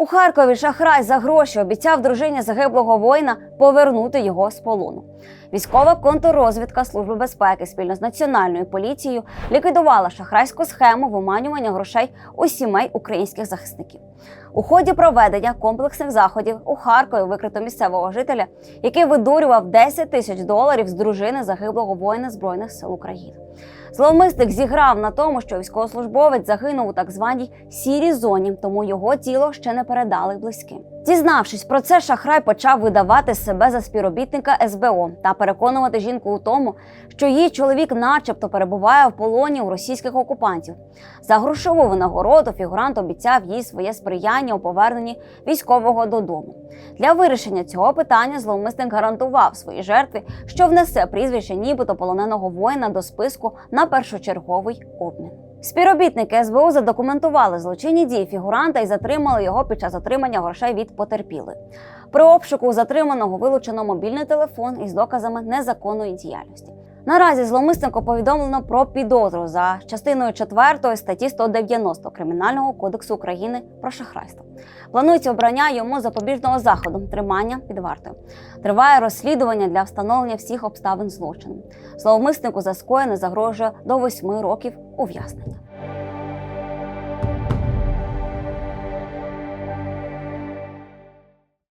У Харкові шахрай за гроші обіцяв дружині загиблого воїна повернути його з полону. Військова контррозвідка Служби безпеки спільно з національною поліцією ліквідувала шахрайську схему виманювання грошей у сімей українських захисників. У ході проведення комплексних заходів у Харкові викрито місцевого жителя, який видурював 10 тисяч доларів з дружини загиблого воїна збройних сил України. Зловмисник зіграв на тому, що військовослужбовець загинув у так званій сірій зоні, тому його тіло ще не передали близьким. Дізнавшись про це, шахрай почав видавати себе за співробітника СБО та переконувати жінку у тому, що її чоловік, начебто, перебуває в полоні у російських окупантів. За грошову винагороду фігурант обіцяв їй своє сприяння у поверненні військового додому. Для вирішення цього питання зловмисник гарантував своїй жертві, що внесе прізвище нібито полоненого воїна до списку на першочерговий обмін. Співробітники СБУ задокументували злочинні дії фігуранта і затримали його під час отримання грошей від потерпілих. При обшуку затриманого вилучено мобільний телефон із доказами незаконної діяльності. Наразі зловмиснику повідомлено про підозру за частиною 4 статті 190 Кримінального кодексу України про шахрайство. Планується обрання йому запобіжного заходу тримання під вартою. Триває розслідування для встановлення всіх обставин злочину. Зловмиснику за скоєне загрожує до 8 років ув'язнення.